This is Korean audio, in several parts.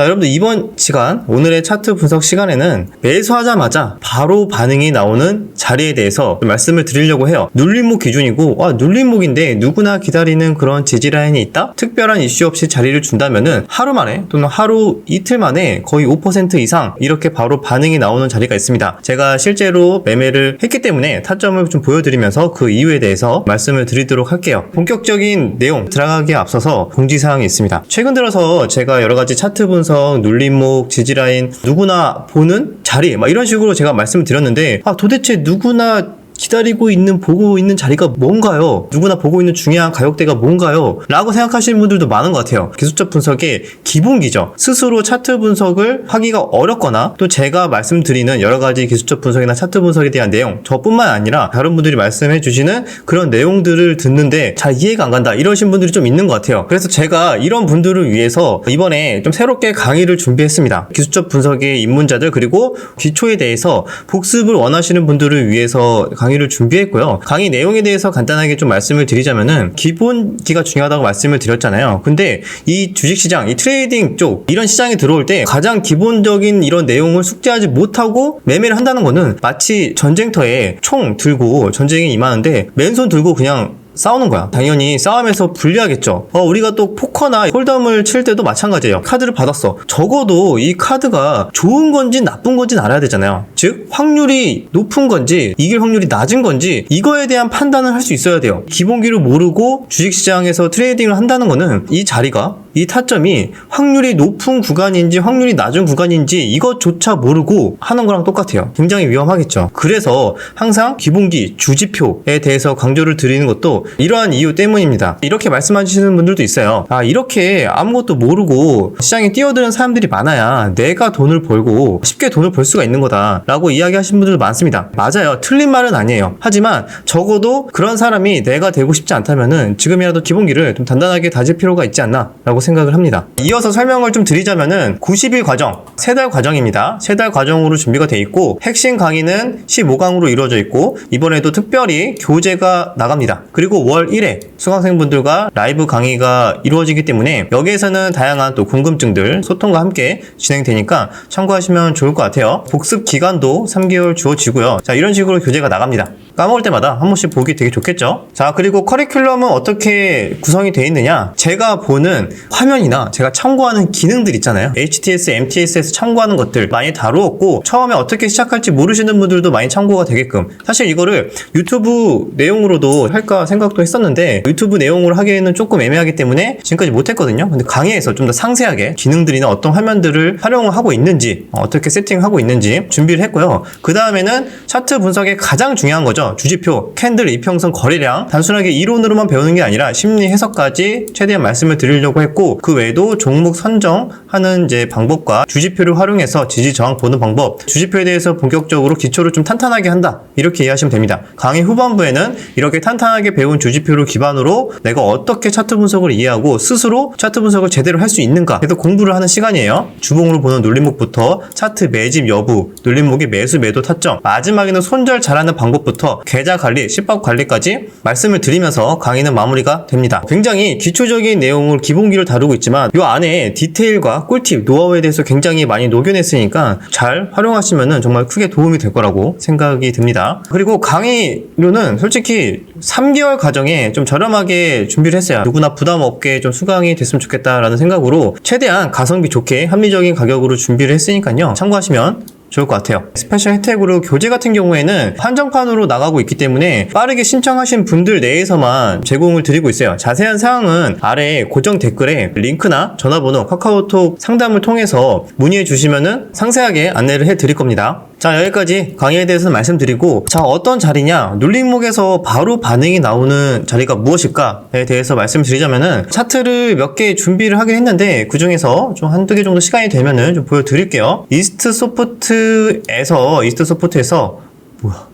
자, 여러분들 이번 시간, 오늘의 차트 분석 시간에는 매수하자마자 바로 반응이 나오는 자리에 대해서 좀 말씀을 드리려고 해요. 눌림목 기준이고, 아, 눌림목인데 누구나 기다리는 그런 지지 라인이 있다? 특별한 이슈 없이 자리를 준다면은 하루 만에 또는 하루 이틀 만에 거의 5% 이상 이렇게 바로 반응이 나오는 자리가 있습니다. 제가 실제로 매매를 했기 때문에 타점을 좀 보여드리면서 그 이유에 대해서 말씀을 드리도록 할게요. 본격적인 내용 들어가기에 앞서서 공지사항이 있습니다. 최근 들어서 제가 여러 가지 차트 분석, 눌림목, 지지라인 누구나 보는 자리 막 이런 식으로 제가 말씀을 드렸는데 아 도대체 누구나 기다리고 있는 보고 있는 자리가 뭔가요? 누구나 보고 있는 중요한 가격대가 뭔가요? 라고 생각하시는 분들도 많은 것 같아요. 기술적 분석의 기본기죠. 스스로 차트 분석을 하기가 어렵거나 또 제가 말씀드리는 여러 가지 기술적 분석이나 차트 분석에 대한 내용 저뿐만 아니라 다른 분들이 말씀해 주시는 그런 내용들을 듣는데 잘 이해가 안 간다 이러신 분들이 좀 있는 것 같아요. 그래서 제가 이런 분들을 위해서 이번에 좀 새롭게 강의를 준비했습니다. 기술적 분석의 입문자들 그리고 기초에 대해서 복습을 원하시는 분들을 위해서 강의 를 준비했고요. 강의 내용에 대해서 간단하게 좀 말씀을 드리자면은 기본기가 중요하다고 말씀을 드렸잖아요. 근데 이 주식시장, 이 트레이딩 쪽 이런 시장에 들어올 때 가장 기본적인 이런 내용을 숙지하지 못하고 매매를 한다는 거는 마치 전쟁터에 총 들고 전쟁에 임하는데 맨손 들고 그냥 싸우는 거야. 당연히 싸움에서 불리하겠죠. 어, 우리가 또 포커나 홀덤을 칠 때도 마찬가지예요. 카드를 받았어. 적어도 이 카드가 좋은 건지 나쁜 건지는 알아야 되잖아요. 즉, 확률이 높은 건지, 이길 확률이 낮은 건지, 이거에 대한 판단을 할 수 있어야 돼요. 기본기를 모르고 주식시장에서 트레이딩을 한다는 거는 이 자리가 이 타점이 확률이 높은 구간인지 확률이 낮은 구간인지 이것조차 모르고 하는 거랑 똑같아요. 굉장히 위험하겠죠. 그래서 항상 기본기, 주지표에 대해서 강조를 드리는 것도 이러한 이유 때문입니다. 이렇게 말씀하시는 분들도 있어요. 아, 이렇게 아무것도 모르고 시장에 뛰어드는 사람들이 많아야 내가 돈을 벌고 쉽게 돈을 벌 수가 있는 거다. 라고 이야기하시는 분들도 많습니다. 맞아요. 틀린 말은 아니에요. 하지만 적어도 그런 사람이 내가 되고 싶지 않다면은 지금이라도 기본기를 좀 단단하게 다질 필요가 있지 않나 라고 생각을 합니다. 이어서 설명을 좀 드리자면은 90일 과정, 세달 과정입니다. 세달 과정으로 준비가 돼 있고 핵심 강의는 15강으로 이루어져 있고 이번에도 특별히 교재가 나갑니다. 그리고 월 1회 수강생분들과 라이브 강의가 이루어지기 때문에 여기에서는 다양한 또 궁금증들 소통과 함께 진행되니까 참고하시면 좋을 것 같아요. 복습 기간도 3개월 주어지고요. 자, 이런 식으로 교재가 나갑니다. 까먹을 때마다 한 번씩 보기 되게 좋겠죠? 자, 그리고 커리큘럼은 어떻게 구성이 되어 있느냐? 제가 보는 화면이나 제가 참고하는 기능들 있잖아요. HTS, MTS에서 참고하는 것들 많이 다루었고, 처음에 어떻게 시작할지 모르시는 분들도 많이 참고가 되게끔. 사실 이거를 유튜브 내용으로도 할까 생각도 했었는데, 유튜브 내용으로 하기에는 조금 애매하기 때문에 지금까지 못했거든요. 근데 강의에서 좀 더 상세하게 기능들이나 어떤 화면들을 활용을 하고 있는지, 어, 어떻게 세팅하고 있는지 준비를 했고요. 그 다음에는 차트 분석의 가장 중요한 거죠. 주지표, 캔들 이평선 거래량. 단순하게 이론으로만 배우는 게 아니라 심리 해석까지 최대한 말씀을 드리려고 했고, 그 외에도 종목 선정하는 이제 방법과 주지표를 활용해서 지지 저항 보는 방법, 주지표에 대해서 본격적으로 기초를 좀 탄탄하게 한다. 이렇게 이해하시면 됩니다. 강의 후반부에는 이렇게 탄탄하게 배운 주지표를 기반으로 내가 어떻게 차트 분석을 이해하고 스스로 차트 분석을 제대로 할 수 있는가 계속 공부를 하는 시간이에요. 주봉으로 보는 눌림목부터 차트 매집 여부, 눌림목의 매수 매도 타점, 마지막에는 손절 잘하는 방법부터 계좌 관리, 시법 관리까지 말씀을 드리면서 강의는 마무리가 됩니다. 굉장히 기초적인 내용을 기본기를 다루고 있지만 이 안에 디테일과 꿀팁, 노하우에 대해서 굉장히 많이 녹여냈으니까 잘 활용하시면 정말 크게 도움이 될 거라고 생각이 듭니다. 그리고 강의료는 솔직히 3개월 과정에 좀 저렴 하게 준비를 했어요. 누구나 부담 없게 좀 수강이 됐으면 좋겠다라는 생각으로 최대한 가성비 좋게 합리적인 가격으로 준비를 했으니까요. 참고하시면 좋을 것 같아요. 스페셜 혜택으로 교재 같은 경우에는 한정판으로 나가고 있기 때문에 빠르게 신청하신 분들 내에서만 제공을 드리고 있어요. 자세한 사항은 아래 고정 댓글에 링크나 전화번호, 카카오톡 상담을 통해서 문의해 주시면은 상세하게 안내를 해 드릴 겁니다. 자, 여기까지 강의에 대해서 말씀드리고, 자, 어떤 자리냐, 눌림목에서 바로 반응이 나오는 자리가 무엇일까에 대해서 말씀드리자면은, 차트를 몇 개 준비를 하긴 했는데, 그 중에서 좀 한두 개 정도 시간이 되면은 좀 보여드릴게요. 이스트 소프트에서, 이스트 소프트에서, 뭐야,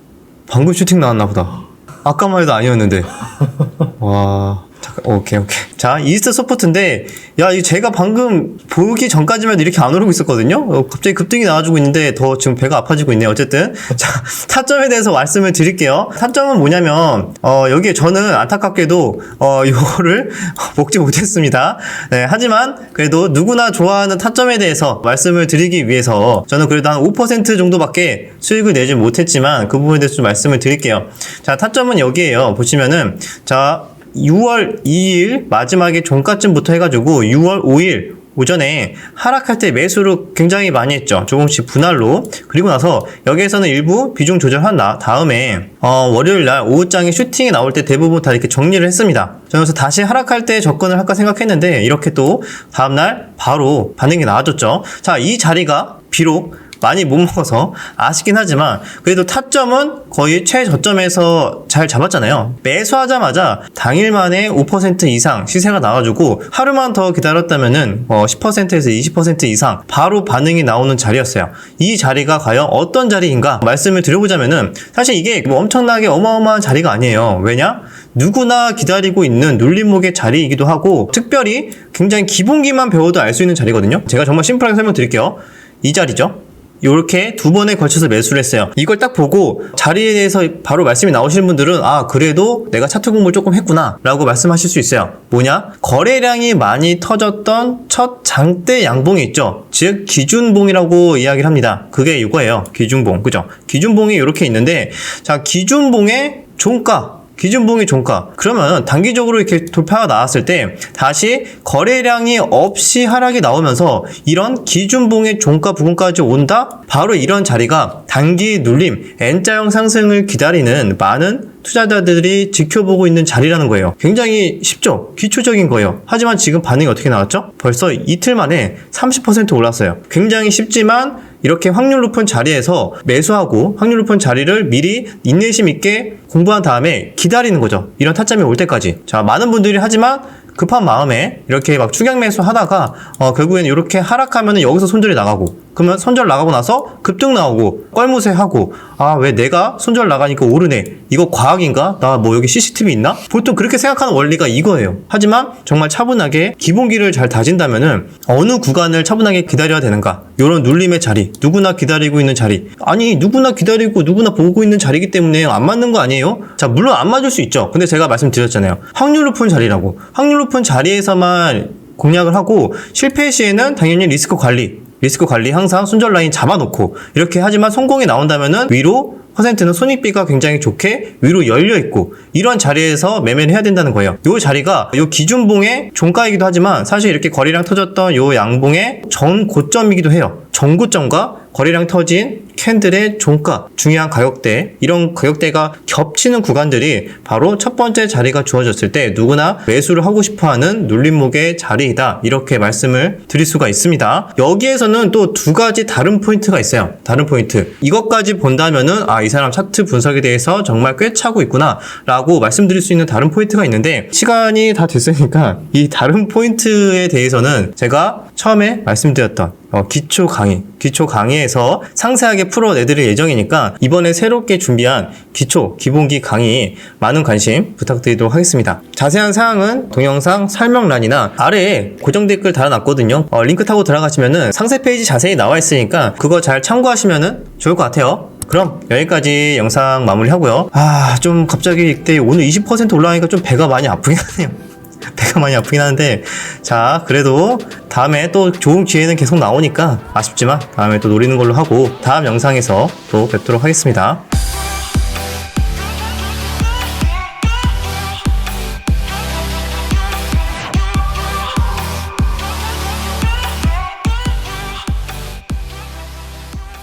방금 슈팅 나왔나 보다. 아까만 해도 아니었는데. 와. 오케이 오케이. 자 이스트 소프트인데 야이 제가 방금 보기 전까지만 해도 이렇게 안 오르고 있었거든요? 어, 갑자기 급등이 나와주고 있는데 더 지금 배가 아파지고 있네요. 어쨌든. 자 타점에 대해서 말씀을 드릴게요. 타점은 뭐냐면 어 여기에 저는 안타깝게도 어 이거를 먹지 못했습니다. 네 하지만 그래도 누구나 좋아하는 타점에 대해서 말씀을 드리기 위해서 저는 그래도 한 5% 정도밖에 수익을 내지 못했지만 그 부분에 대해서 좀 말씀을 드릴게요. 자 타점은 여기에요. 보시면은 자 6월 2일 마지막에 종가쯤부터 해가지고 6월 5일 오전에 하락할 때 매수를 굉장히 많이 했죠. 조금씩 분할로. 그리고 나서 여기에서는 일부 비중 조절한 나- 다음에 어, 월요일 날 오후장에 슈팅이 나올 때 대부분 다 이렇게 정리를 했습니다. 그래서 다시 하락할 때 접근을 할까 생각했는데 이렇게 또 다음날 바로 반응이 나와줬죠. 자, 이 자리가 비록 많이 못 먹어서 아쉽긴 하지만 그래도 타점은 거의 최저점에서 잘 잡았잖아요. 매수하자마자 당일 만에 5% 이상 시세가 나와주고 하루만 더 기다렸다면은 어 10%에서 20% 이상 바로 반응이 나오는 자리였어요. 이 자리가 과연 어떤 자리인가 말씀을 드려보자면은 사실 이게 뭐 엄청나게 어마어마한 자리가 아니에요. 왜냐? 누구나 기다리고 있는 눌림목의 자리이기도 하고 특별히 굉장히 기본기만 배워도 알 수 있는 자리거든요. 제가 정말 심플하게 설명드릴게요. 이 자리죠. 이렇게 두 번에 걸쳐서 매수를 했어요. 이걸 딱 보고 자리에 대해서 바로 말씀이 나오시는 분들은 아 그래도 내가 차트 공부를 조금 했구나 라고 말씀하실 수 있어요. 뭐냐? 거래량이 많이 터졌던 첫 장대 양봉이 있죠. 즉 기준봉이라고 이야기를 합니다. 그게 이거예요. 기준봉. 그죠? 기준봉이 이렇게 있는데 자 기준봉의 종가 기준봉이 종가. 그러면 단기적으로 이렇게 돌파가 나왔을 때 다시 거래량이 없이 하락이 나오면서 이런 기준봉의 종가 부분까지 온다? 바로 이런 자리가 단기 눌림, N자형 상승을 기다리는 많은 투자자들이 지켜보고 있는 자리라는 거예요. 굉장히 쉽죠? 기초적인 거예요. 하지만 지금 반응이 어떻게 나왔죠? 벌써 이틀 만에 30% 올랐어요. 굉장히 쉽지만 이렇게 확률 높은 자리에서 매수하고 확률 높은 자리를 미리 인내심 있게 공부한 다음에 기다리는 거죠. 이런 타점이 올 때까지. 자, 많은 분들이 하지만 급한 마음에 이렇게 막 추격 매수 하다가 어, 결국에는 이렇게 하락하면 여기서 손절이 나가고 그러면 손절 나가고 나서 급등 나오고 껄무새 하고 아 왜 내가 손절 나가니까 오르네. 이거 과학인가? 나 뭐 여기 CCTV 있나? 보통 그렇게 생각하는 원리가 이거예요. 하지만 정말 차분하게 기본기를 잘 다진다면은 어느 구간을 차분하게 기다려야 되는가? 이런 눌림의 자리 누구나 기다리고 있는 자리. 아니 누구나 기다리고 누구나 보고 있는 자리이기 때문에 안 맞는 거 아니에요? 자 물론 안 맞을 수 있죠. 근데 제가 말씀드렸잖아요. 확률 높은 자리라고. 확률 높은 자리에서만 공략을 하고 실패 시에는 당연히 리스크 관리 리스크 관리 항상 손절 라인 잡아놓고 이렇게 하지만 성공이 나온다면은 위로 퍼센트는 손익비가 굉장히 좋게 위로 열려 있고 이런 자리에서 매매를 해야 된다는 거예요. 이 자리가 이 기준봉의 종가이기도 하지만 사실 이렇게 거래량 터졌던 이 양봉의 전 고점이기도 해요. 전고점과 거래량 터진 캔들의 종가, 중요한 가격대, 이런 가격대가 겹치는 구간들이 바로 첫 번째 자리가 주어졌을 때 누구나 매수를 하고 싶어 하는 눌림목의 자리이다. 이렇게 말씀을 드릴 수가 있습니다. 여기에서는 또 두 가지 다른 포인트가 있어요. 다른 포인트. 이것까지 본다면은, 아, 이 사람 차트 분석에 대해서 정말 꽤 차고 있구나. 라고 말씀드릴 수 있는 다른 포인트가 있는데, 시간이 다 됐으니까 이 다른 포인트에 대해서는 제가 처음에 말씀드렸던 어, 기초 강의, 기초 강의에서 상세하게 풀어내드릴 예정이니까 이번에 새롭게 준비한 기초, 기본기 강의 많은 관심 부탁드리도록 하겠습니다. 자세한 사항은 동영상 설명란이나 아래에 고정 댓글 달아놨거든요. 어, 링크 타고 들어가시면은 상세 페이지 자세히 나와 있으니까 그거 잘 참고하시면은 좋을 것 같아요. 그럼 여기까지 영상 마무리하고요. 아, 좀 갑자기 이때 오늘 20% 올라가니까 좀 배가 많이 아프긴 하네요. 배가 많이 아프긴 하는데 자 그래도 다음에 또 좋은 기회는 계속 나오니까 아쉽지만 다음에 또 노리는 걸로 하고 다음 영상에서 또 뵙도록 하겠습니다.